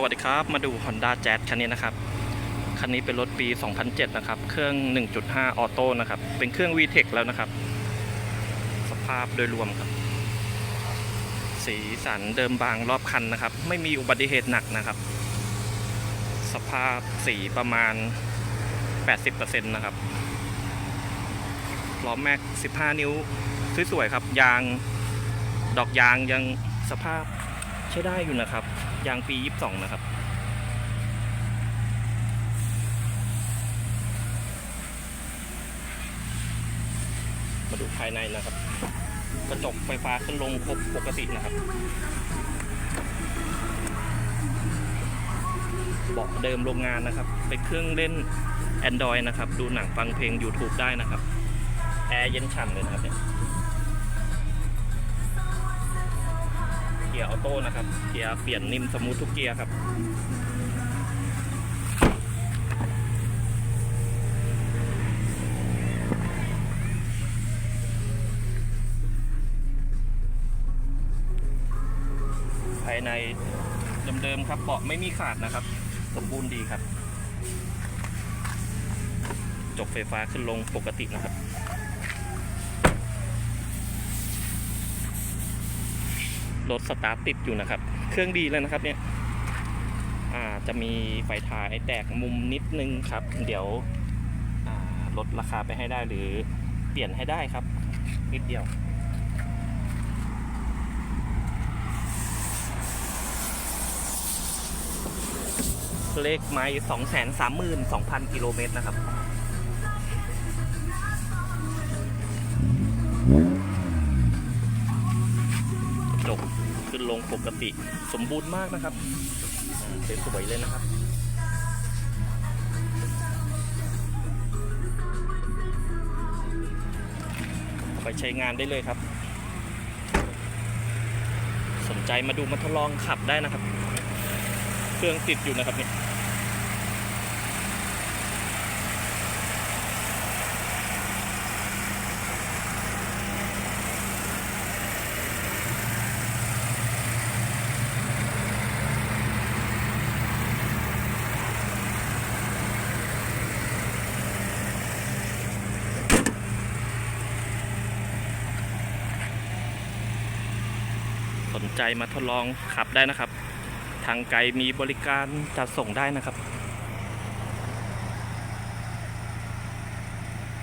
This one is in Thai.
สวัสดีครับ มาดู Honda Jazz คันนี้นะครับ คันนี้เป็นรถปี 2007 นะครับ เครื่อง 1.5 ออโต้นะครับ เป็นเครื่อง VTEC แล้วนะครับ สภาพโดยรวมครับ สีสันเดิมบางรอบคันนะครับ ไม่มีอุบัติเหตุหนักนะครับ สภาพสีประมาณ 80%นะครับ ล้อแม็ก 15 นิ้ว สวยๆครับ ยาง ดอกยางยังสภาพใช้ได้อยู่นะครับ ยางปี 22 นะครับ มาดูภายในนะครับ กระจกไฟฟ้าขึ้นลงครบปกตินะครับเบาะเดิมโรงงานนะครับ เป็นเครื่องเล่น Android นะครับ ดูหนังฟังเพลง YouTube ได้นะครับ แอร์เย็นฉ่ำเลยนะครับเนี่ย กียร์ออโต้นะครับ เกียร์เปลี่ยนนิ่มสมูททุกเกียร์ครับภายในเดิมๆครับเบาะไม่มีขาดนะครับ สมบูรณ์ดีครับจกไฟฟ้าขึ้นลงปกตินะครับ รถสตาร์ทติดอยู่นะครับ เครื่องดีแล้วนะครับเนี่ยจะมีไฟท้ายแตกมุมนิดนึงครับ เดี๋ยวลดราคาไปให้ได้หรือเปลี่ยนให้ได้ครับ นิดเดียวเลขไม้232,000กิโลเมตรนะครับ จบขึ้น ลงปกติสมบูรณ์มากนะครับสวยๆเลยนะครับไปใช้งานได้เลยครับ สนใจมาดูมาทดลองขับได้นะครับ เครื่องติดอยู่นะครับเนี่ย สนใจมาทดลองขับได้นะครับ ทางไกลมีบริการจัดส่งได้นะครับ